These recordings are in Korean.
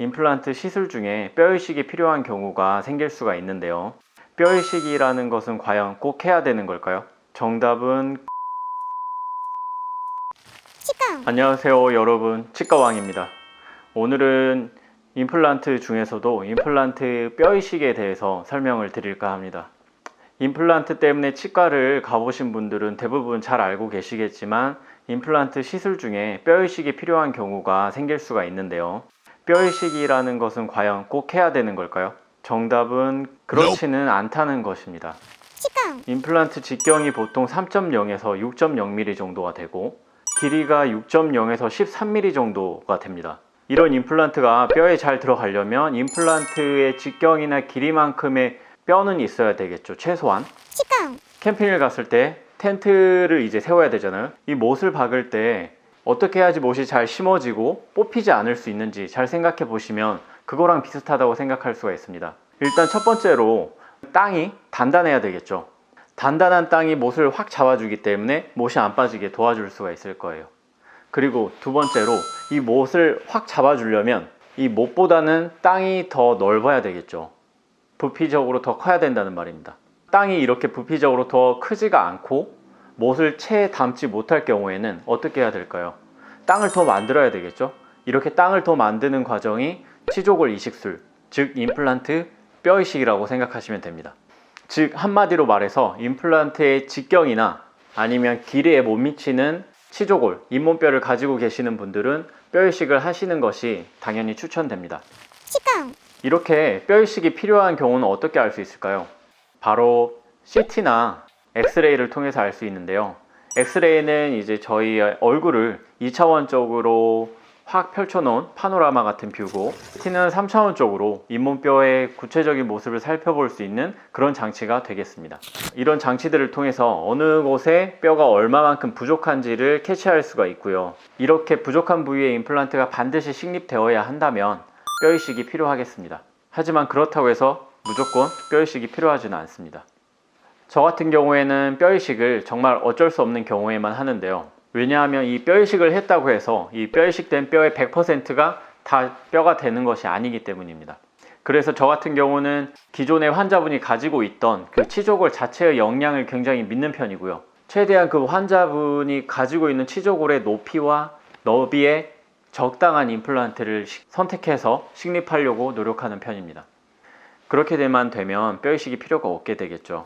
임플란트 시술 중에 뼈 이식이 필요한 경우가 생길 수가 있는데요. 뼈 이식이라는 것은 과연 꼭 해야 되는 걸까요? 정답은 치과 안녕하세요 여러분. 치과왕입니다. 오늘은 임플란트 중에서도 임플란트 뼈 이식에 대해서 설명을 드릴까 합니다. 임플란트 때문에 치과를 가보신 분들은 대부분 잘 알고 계시겠지만 임플란트 시술 중에 뼈 이식이 필요한 경우가 생길 수가 있는데요 뼈 이식이라는 것은 과연 꼭 해야 되는 걸까요? 정답은 그렇지는 않다는 것입니다 임플란트 직경이 보통 3.0에서 6.0mm 정도가 되고 길이가 6.0에서 13mm 정도가 됩니다. 이런 임플란트가 뼈에 잘 들어가려면 임플란트의 직경이나 길이만큼의 뼈는 있어야 되겠죠. 최소한. 캠핑을 갔을 때 텐트를 이제 세워야 되잖아요. 이 못을 박을 때 어떻게 해야지 못이 잘 심어지고 뽑히지 않을 수 있는지 잘 생각해 보시면 그거랑 비슷하다고 생각할 수가 있습니다. 일단 첫 번째로 땅이 단단해야 되겠죠. 단단한 땅이 못을 확 잡아주기 때문에 못이 안 빠지게 도와줄 수가 있을 거예요. 그리고 두 번째로 이 못을 확 잡아주려면 이 못보다는 땅이 더 넓어야 되겠죠. 부피적으로 더 커야 된다는 말입니다. 땅이 이렇게 부피적으로 더 크지가 않고 못을 채 담지 못할 경우에는 어떻게 해야 될까요? 땅을 더 만들어야 되겠죠? 이렇게 땅을 더 만드는 과정이 치조골 이식술, 즉 임플란트 뼈 이식이라고 생각하시면 됩니다. 즉 한마디로 말해서 임플란트의 직경이나 아니면 길이에 못 미치는 치조골, 잇몸뼈를 가지고 계시는 분들은 뼈 이식을 하시는 것이 당연히 추천됩니다. 치과 이렇게 뼈 이식이 필요한 경우는 어떻게 알 수 있을까요? 바로 CT나 엑스레이를 통해서 알 수 있는데요. 엑스레이는 이제 저희 얼굴을 2차원적으로 확 펼쳐놓은 파노라마 같은 뷰고 CT는 3차원적으로 잇몸뼈의 구체적인 모습을 살펴볼 수 있는 그런 장치가 되겠습니다. 이런 장치들을 통해서 어느 곳에 뼈가 얼마만큼 부족한지를 캐치할 수가 있고요. 이렇게 부족한 부위에 임플란트가 반드시 식립되어야 한다면 뼈 이식이 필요하겠습니다. 하지만 그렇다고 해서 무조건 뼈 이식이 필요하지는 않습니다. 저 같은 경우에는 뼈 이식을 정말 어쩔 수 없는 경우에만 하는데요. 왜냐하면 이 뼈 이식을 했다고 해서 이 뼈 이식된 뼈의 100%가 다 뼈가 되는 것이 아니기 때문입니다. 그래서 저 같은 경우는 기존의 환자분이 가지고 있던 그 치조골 자체의 영양을 굉장히 믿는 편이고요. 최대한 그 환자분이 가지고 있는 치조골의 높이와 너비에 적당한 임플란트를 시- 선택해서 식립하려고 노력하는 편입니다. 그렇게 되만 되면 뼈 이식이 필요가 없게 되겠죠.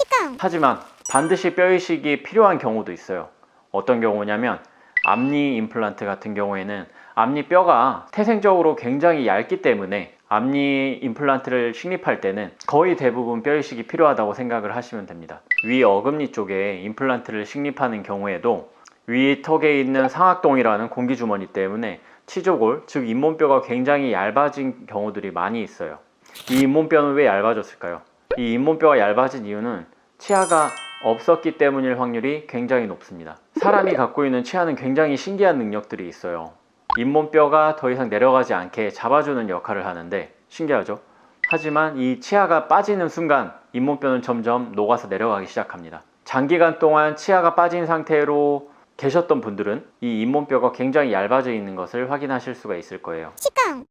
치과 하지만 반드시 뼈 이식이 필요한 경우도 있어요. 어떤 경우냐면 앞니 임플란트 같은 경우에는 앞니 뼈가 태생적으로 굉장히 얇기 때문에 앞니 임플란트를 식립할 때는 거의 대부분 뼈 이식이 필요하다고 생각을 하시면 됩니다. 위 어금니 쪽에 임플란트를 식립하는 경우에도 위 턱에 있는 상악동이라는 공기 주머니 때문에 치조골, 즉 잇몸뼈가 굉장히 얇아진 경우들이 많이 있어요. 이 잇몸뼈는 왜 얇아졌을까요? 이 잇몸뼈가 얇아진 이유는 치아가 없었기 때문일 확률이 굉장히 높습니다. 사람이 갖고 있는 치아는 굉장히 신기한 능력들이 있어요. 잇몸뼈가 더 이상 내려가지 않게 잡아주는 역할을 하는데 신기하죠? 하지만 이 치아가 빠지는 순간 잇몸뼈는 점점 녹아서 내려가기 시작합니다. 장기간 동안 치아가 빠진 상태로 계셨던 분들은 이 잇몸뼈가 굉장히 얇아져 있는 것을 확인하실 수가 있을 거예요. 치과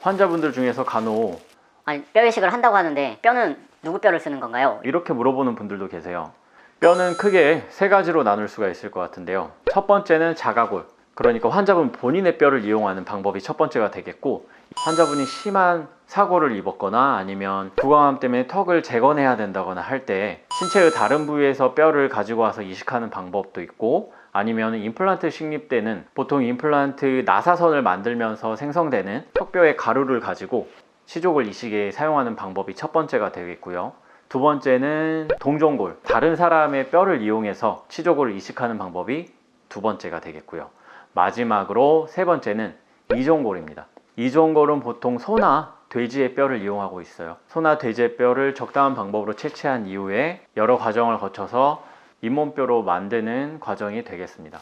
환자분들 중에서 간혹 아니 뼈 이식을 한다고 하는데 뼈는 누구 뼈를 쓰는 건가요? 이렇게 물어보는 분들도 계세요. 뼈는 크게 세 가지로 나눌 수가 있을 것 같은데요. 첫 번째는 자가골. 그러니까 환자분 본인의 뼈를 이용하는 방법이 첫 번째가 되겠고, 환자분이 심한 사고를 입었거나 아니면 부강암 때문에 턱을 재건해야 된다거나 할 때 신체의 다른 부위에서 뼈를 가지고 와서 이식하는 방법도 있고, 아니면 임플란트 식립 때는 보통 임플란트 나사선을 만들면서 생성되는 턱뼈의 가루를 가지고 치족을 이식에 사용하는 방법이 첫 번째가 되겠고요. 두 번째는 동종골, 다른 사람의 뼈를 이용해서 치족을 이식하는 방법이 두 번째가 되겠고요. 마지막으로 세 번째는 이종골입니다. 이종골은 보통 소나 돼지의 뼈를 이용하고 있어요. 소나 돼지의 뼈를 적당한 방법으로 채취한 이후에 여러 과정을 거쳐서 잇몸뼈로 만드는 과정이 되겠습니다.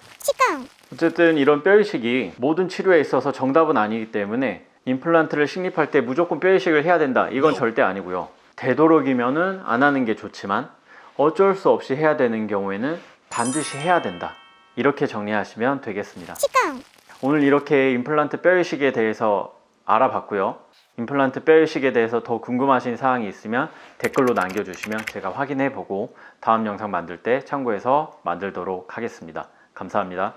어쨌든 이런 뼈 이식이 모든 치료에 있어서 정답은 아니기 때문에 임플란트를 식립할 때 무조건 뼈 이식을 해야 된다. 이건 절대 아니고요. 되도록이면은 안 하는 게 좋지만 어쩔 수 없이 해야 되는 경우에는 반드시 해야 된다. 이렇게 정리하시면 되겠습니다. 치과 오늘 이렇게 임플란트 뼈 이식에 대해서 알아봤고요. 임플란트 뼈 이식에 대해서 더 궁금하신 사항이 있으면 댓글로 남겨주시면 제가 확인해 보고 다음 영상 만들 때 참고해서 만들도록 하겠습니다. 감사합니다.